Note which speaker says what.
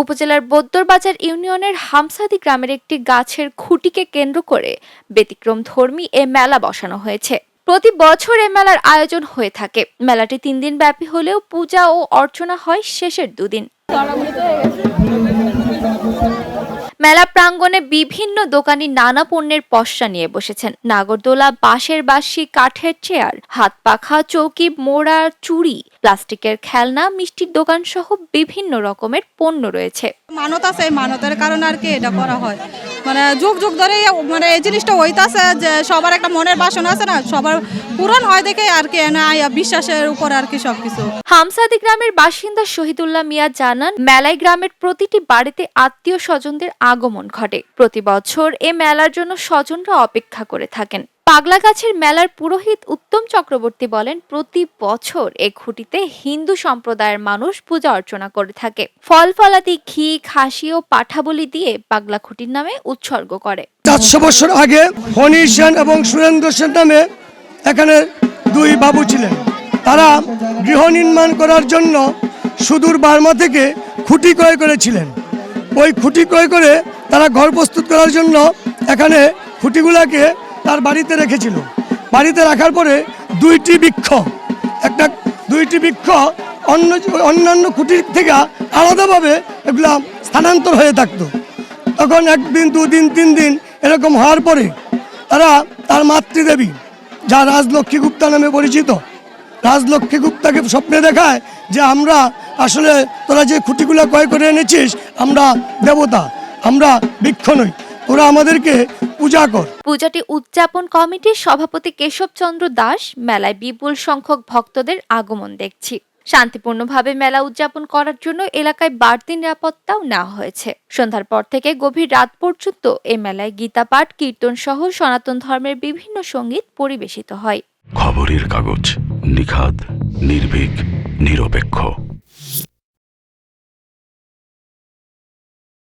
Speaker 1: উপজেলার বদ্দরবাজার ইউনিয়নের হামসাদি গ্রামের একটি গাছের খুঁটিকে কেন্দ্র করে ব্যতিক্রম ধর্মী এ মেলা বসানো হয়েছে। প্রতি বছর এ মেলার আয়োজন হয়ে থাকে। মেলাটি তিন দিন ব্যাপী হলেও পূজা ও অর্চনা হয় শেষের দুদিন। মেলা প্রাঙ্গণে বিভিন্ন দোকানি নানা পণ্যের পশ্চা নিয়ে বসেছেন। নাগরদোলা, বাঁশের বাঁশি, কাঠের চেয়ার, হাত পাখা, চৌকি, মোড়া, চুড়ি, প্লাস্টিকের খেলনা, মিষ্টির দোকান সহ বিভিন্ন রকমের পণ্য রয়েছে।
Speaker 2: মানত আছে, মানতের কারণে আর কি এটা করা হয়। মানে যুগ যুগ ধরে মানে এই জিনিসটা হইতাছে যে সবার একটা মনের বাসনা আছে না, সবার পূরণ হয় দেখে আর কি বিশ্বাসের উপর আর কি সবকিছু।
Speaker 1: হামসাদি গ্রামের বাসিন্দা শহীদুল্লাহ মিয়া জানান, মেলায় গ্রামের প্রতিটি বাড়িতে আত্মীয় স্বজনদের আগমন ঘটে। প্রতি বছর এ মেলার জন্য স্বজনরা অপেক্ষা করে থাকেন। পাগলা গাছের মেলার পুরোহিত উত্তম চক্রবর্তী বলেন, প্রতি বছর এ খুঁটিতে হিন্দু সম্প্রদায়ের মানুষ পূজা অর্চনা করে থাকে। ফল ফলাদি ঘি, খাসি ও পাঠাবলি দিয়ে পাগলা খুঁটির নামে উৎসর্গ করে।
Speaker 3: চারশো বছর আগে ফণি সেন এবং সুরেন্দ্র সেন নামে এখানে দুই বাবু ছিলেন। তারা গৃহ নির্মাণ করার জন্য সুদূর বার্মা থেকে খুঁটি ক্রয় করেছিলেন। ওই খুঁটি ক্রয় করে তারা ঘর প্রস্তুত করার জন্য এখানে খুঁটিগুলাকে তার বাড়িতে রেখেছিল। বাড়িতে রাখার পরে দুইটি বৃক্ষ, একটা, দুইটি বৃক্ষ অন্য, অন্যান্য খুঁটির থেকে আলাদাভাবে এগুলা স্থানান্তর হয়ে থাকতো। তখন একদিন, দুদিন তিন দিন এরকম হওয়ার পরে তারা তার মাতৃদেবী, যা রাজলক্ষ্মী গুপ্তা নামে পরিচিত, রাজলক্ষ্মী গুপ্তাকে স্বপ্নে দেখায় যে আমরা আসলে তোরা যে খুঁটিগুলো ক্রয় করে এনেছিস, আমরা দেবতা, আমরা বৃক্ষ নই। তোরা আমাদেরকে পূজা কর।
Speaker 1: পূজাটি উদযাপন কমিটির সভাপতি কেশবচন্দ্র দাস মেলায় বিপুল সংখ্যক ভক্তদের আগমন দেখছি। শান্তিপূর্ণভাবে মেলা উদযাপন করার জন্য এলাকায় বাড়তি নিরাপত্তাও নেওয়া হয়েছে। সন্ধ্যার পর থেকে গভীর রাত পর্যন্ত এ মেলায় গীতাপাঠ কীর্তন সহ সনাতন ধর্মের বিভিন্ন সংগীত পরিবেশিত হয়।
Speaker 4: খবরের কাগজ নিখাদ নির্ভীক নিরপেক্ষ।